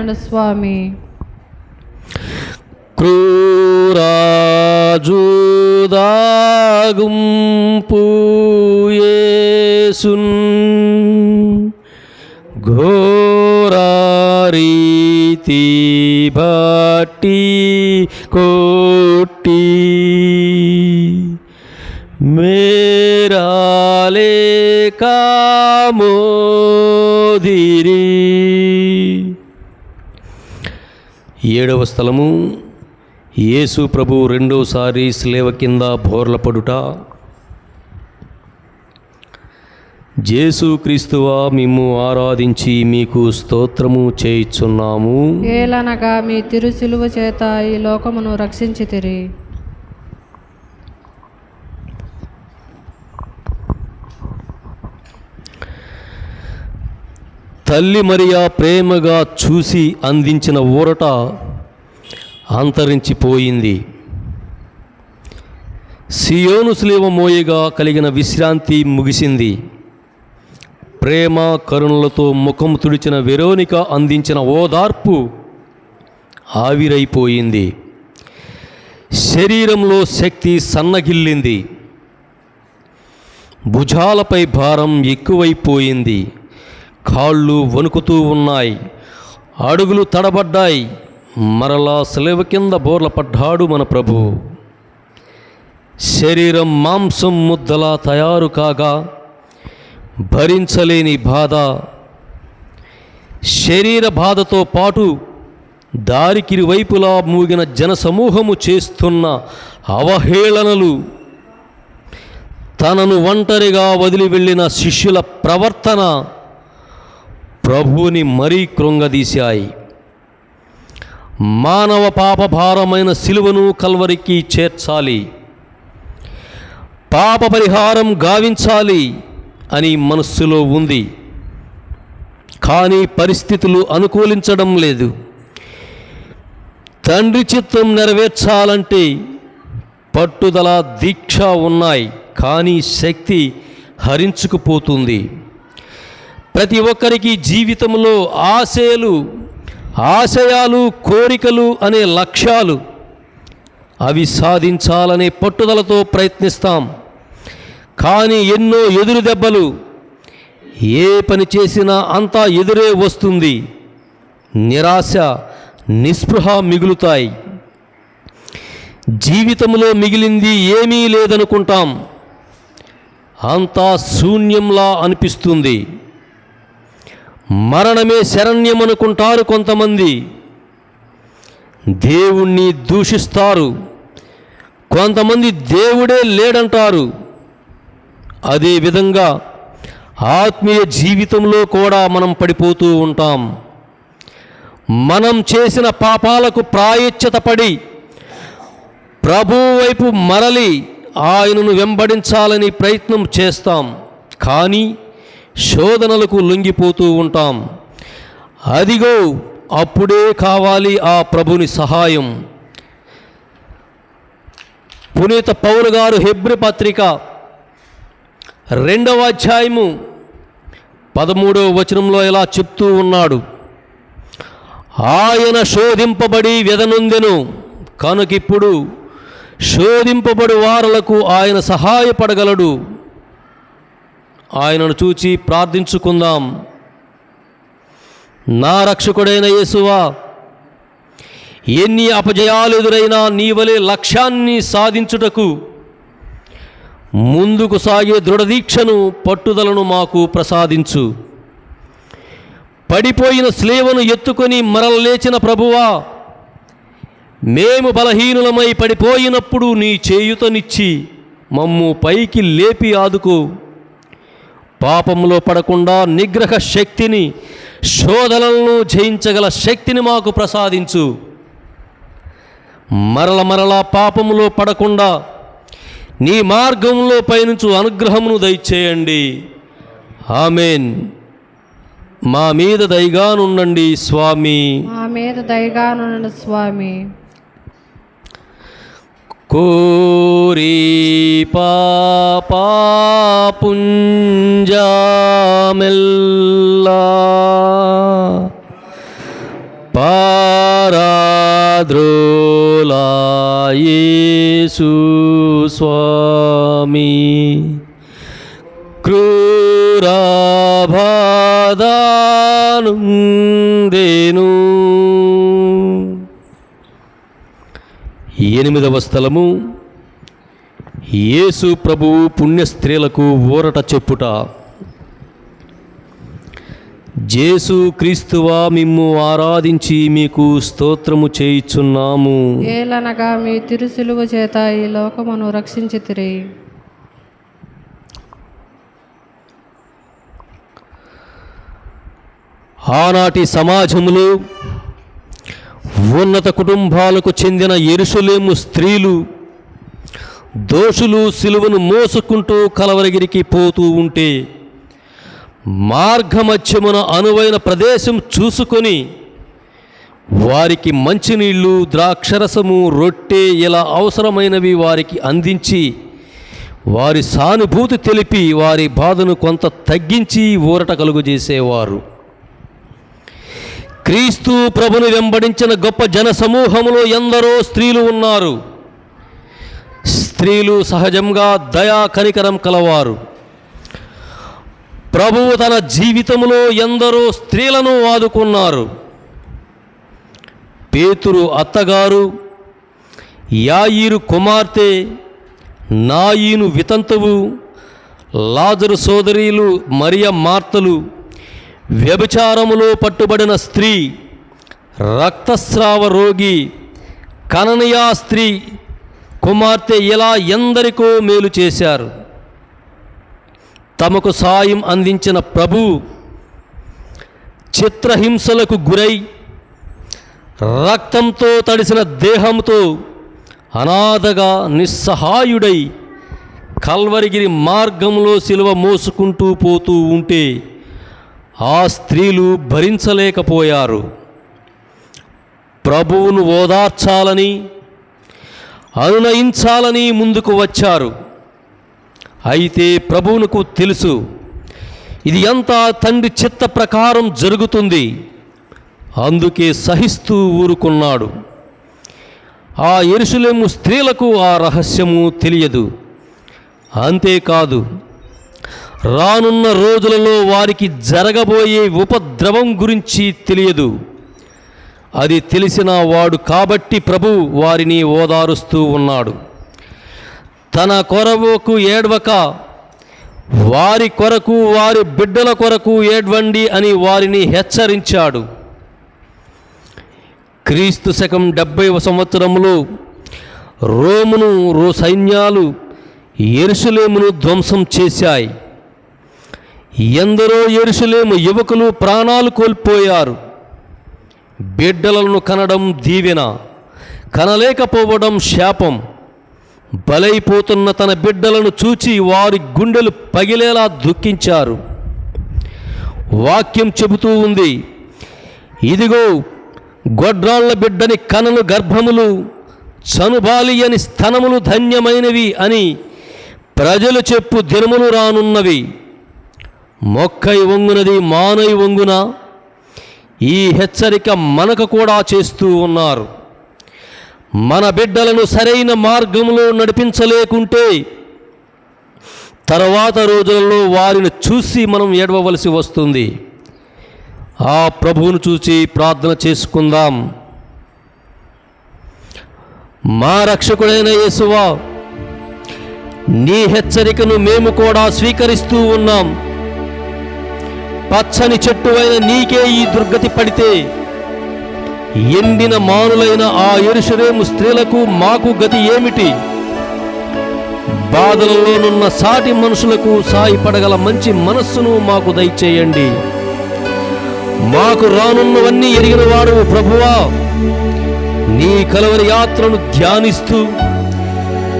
దయగానుండు స్వామి క్రూరాజుదాగుంపు Aesun ఘోరారీతి బట్టి కోట్టి మేరాలే కామోదిరి ఏడవ స్థలము. యేసు ప్రభు రెండోసారి స్లేవ కింద బోర్లపడుట. జేసు క్రీస్తువా మిమ్ము ఆరాధించి మీకు స్తోత్రము చేయుచున్నాము. ఏలనగా మీ తిరుసిలువ చేత ఈ లోకమును రక్షించితిరి తల్లి మరియా ప్రేమగా చూసి అందించిన ఊరట అంతరించిపోయింది. సియోను స్లేవ మోయగా కలిగిన విశ్రాంతి ముగిసింది. ప్రేమ కరుణలతో ముఖం తుడిచిన వెరోనిక అందించిన ఓదార్పు ఆవిరైపోయింది. శరీరంలో శక్తి సన్నగిల్లింది. భుజాలపై భారం ఎక్కువైపోయింది. కాళ్ళు వణుకుతూ ఉన్నాయి. అడుగులు తడబడ్డాయి. మరలా సెలవు కింద బోర్ల పడ్డాడు మన ప్రభు. శరీరం మాంసం ముద్దలా తయారు కాగా భరించలేని బాధ. శరీర బాధతో పాటు దారికిరి వైపులా మూగిన జనసమూహము చేస్తున్న అవహేళనలు తనను ఒంటరిగా వదిలి వెళ్ళిన శిష్యుల ప్రవర్తన ప్రభువుని మరీ కృంగదీశాయి. మానవ పాపభారమైన సిలువను కల్వరికి చేర్చాలి. పాప పరిహారం గావించాలి అని మనస్సులో ఉంది. కానీ పరిస్థితులు అనుకూలించడం లేదు. తండ్రి చిత్తం నెరవేర్చాలంటే పట్టుదల దీక్ష ఉన్నాయి. కానీ శక్తి హరించుకుపోతుంది. ప్రతి ఒక్కరికి జీవితంలో ఆశయాలు ఆశయాలు కోరికలు అనే లక్ష్యాలు అవి సాధించాలనే పట్టుదలతో ప్రయత్నిస్తాం. కానీ ఎన్నో ఎదురు దెబ్బలు ఏ పని చేసినా అంతా ఎదురే వస్తుంది. నిరాశ నిస్పృహ మిగులుతాయి. జీవితంలో మిగిలింది ఏమీ లేదనుకుంటాం. అంతా శూన్యంలా అనిపిస్తుంది. మరణమే శరణ్యమనుకుంటారు కొంతమంది. దేవుణ్ణి దూషిస్తారు. కొంతమంది దేవుడే లేడంటారు. అదేవిధంగా ఆత్మీయ జీవితంలో కూడా మనం పడిపోతూ ఉంటాం. మనం చేసిన పాపాలకు ప్రాయశ్చిత పడి ప్రభు వైపు మరలి ఆయనను వెంబడించాలని ప్రయత్నం చేస్తాం. కానీ శోధనలకు లొంగిపోతూ ఉంటాం. అదిగో అప్పుడే కావాలి ఆ ప్రభుని సహాయం. పునీత పౌలు గారు హెబ్రి పత్రిక రెండవ అధ్యాయము పదమూడవ వచనంలో ఇలా చెప్తూ ఉన్నాడు. ఆయన శోధింపబడి వెదనుందెను కనుకిప్పుడు శోధింపబడి వారలకు ఆయన సహాయపడగలడు. ఆయనను చూచి ప్రార్థించుకుందాం. నా రక్షకుడైన యేసువా ఎన్ని అపజయాలు ఎదురైనా నీ వలె లక్ష్యాన్ని సాధించుటకు ముందుకు సాగే దృఢదీక్షను పట్టుదలను మాకు ప్రసాదించు. పడిపోయిన స్లేవను ఎత్తుకొని మరల లేచిన ప్రభువా మేము బలహీనులమై పడిపోయినప్పుడు నీ చేయుతనిచ్చి మమ్ము పైకి లేపి ఆదుకో. పాపంలో పడకుండా నిగ్రహ శక్తిని శోధనలను జయించగల శక్తిని మాకు ప్రసాదించు. మరల మరలా పాపములో పడకుండా నీ మార్గంలో పయనించు అనుగ్రహమును దయచేయండి. ఆమెన్. మా మీద దయగానుండండి స్వామి. మా మీద దయగానుండండి స్వామి. கூறி பாபா புஞ்சாமெல்லா. பாராத்ரோலாயேசு சுவாமி. क्रूराभादानुं देनु ఎనిమిదవ స్థలము. యేసు ప్రభువు పుణ్య స్త్రీలకు ఊరట చెప్పుట. జేసు క్రీస్తువా మిమ్ము ఆరాధించి మీకు స్తోత్రము చేయుచున్నాము. ఏలనగా మీ తిరుసిలువ చేత ఈ లోకమును రక్షించితిరి. ఆనాటి సమాజంలో ఉన్నత కుటుంబాలకు చెందిన ఎరుసలేము స్త్రీలు దోషులు సిలువను మోసుకుంటూ కలవరగిరికి పోతూ ఉంటే మార్గమధ్యమున అనువైన ప్రదేశం చూసుకొని వారికి మంచినీళ్ళు ద్రాక్షరసము రొట్టె ఇలా అవసరమైనవి వారికి అందించి వారి సానుభూతి తెలిపి వారి బాధను కొంత తగ్గించి ఊరట కలుగజేసేవారు. క్రీస్తు ప్రభుని వెంబడించిన గొప్ప జన సమూహములో ఎందరో స్త్రీలు ఉన్నారు. స్త్రీలు సహజంగా దయా కనికరం కలవారు. ప్రభువు తన జీవితంలో ఎందరో స్త్రీలను ఆదుకున్నారు. పేతురు అత్తగారు యాయిరు కుమార్తె నాయీను వితంతువు లాజరు సోదరీలు మరియ మార్తలు వ్యభిచారములో పట్టుబడిన స్త్రీ రక్తస్రావ రోగి కననయా స్త్రీ కుమార్తె ఇలా ఎందరికో మేలు చేశారు. తమకు సాయం అందించిన ప్రభు చిత్రహింసలకు గురై రక్తంతో తడిసిన దేహంతో అనాథగా నిస్సహాయుడై కల్వరిగిరి మార్గంలో సిలువ మోసుకుంటూ పోతూ ఉంటే ఆ స్త్రీలు భరించలేకపోయారు. ప్రభువును ఓదార్చాలని అనునయించాలని ముందుకు వచ్చారు. అయితే ప్రభువునకు తెలుసు ఇది ఎంత తండ్రి చిత్త ప్రకారం జరుగుతుంది. అందుకే సహిస్తూ ఊరుకున్నాడు. ఆ ఎరుసలేము స్త్రీలకు ఆ రహస్యము తెలియదు. అంతేకాదు రానున్న రోజులలో వారికి జరగబోయే ఉపద్రవం గురించి తెలియదు. అది తెలిసిన వాడు కాబట్టి ప్రభు వారిని ఓదారుస్తూ ఉన్నాడు. తన కొరవకు ఏడ్వక వారి కొరకు వారి బిడ్డల కొరకు ఏడ్వండి అని వారిని హెచ్చరించాడు. క్రీస్తు శకం డెబ్బైవ సంవత్సరంలో రోమును రో సైన్యాలు ఎరుసలేమును ధ్వంసం చేశాయి. ఎందరో ఎరుసలేము యువకులు ప్రాణాలు కోల్పోయారు. బిడ్డలను కనడం దీవెన కనలేకపోవడం శాపం. బలైపోతున్న తన బిడ్డలను చూచి వారి గుండెలు పగిలేలా దుఃఖించారు. వాక్యం చెబుతూ ఉంది ఇదిగో గొడ్రాళ్ళ బిడ్డని కనలు గర్భములు చనుబాలి అని స్తనములు ధన్యమైనవి అని ప్రజలు చెప్పు దినములు రానున్నవి. మొక్కై వంగునది మానై వంగున? ఈ హెచ్చరిక మనకు కూడా చేస్తూ ఉన్నారు. మన బిడ్డలను సరైన మార్గంలో నడిపించలేకుంటే తర్వాత రోజులలో వారిని చూసి మనం ఏడవవలసి వస్తుంది. ఆ ప్రభువును చూసి ప్రార్థన చేసుకుందాం. మా రక్షకుడైన యేసువా నీ హెచ్చరికను మేము కూడా స్వీకరిస్తూ ఉన్నాం. పచ్చని చెట్టు అయిన నీకే ఈ దుర్గతి పడితే ఎండిన మానులైన ఆ ఎరుషరేము స్త్రీలకు మాకు గతి ఏమిటి? బాధలలోనున్న సాటి మనుషులకు సాయపడగల మంచి మనస్సును మాకు దయచేయండి. మాకు రానున్నవన్నీ ఎరిగిన వాడు ప్రభువా నీ కలవరి యాత్రను ధ్యానిస్తూ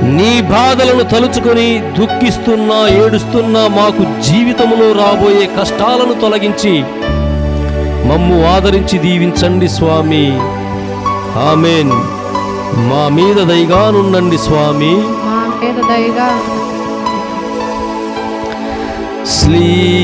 నీ బాధలను తలుచుకొని దుఃఖిస్తున్నా ఏడుస్తున్నా మాకు జీవితములో రాబోయే కష్టాలను తొలగించి మమ్ము ఆదరించి దీవించండి స్వామి. ఆమెన్. మా మీద దయగానుండండి స్వామి. స్లీ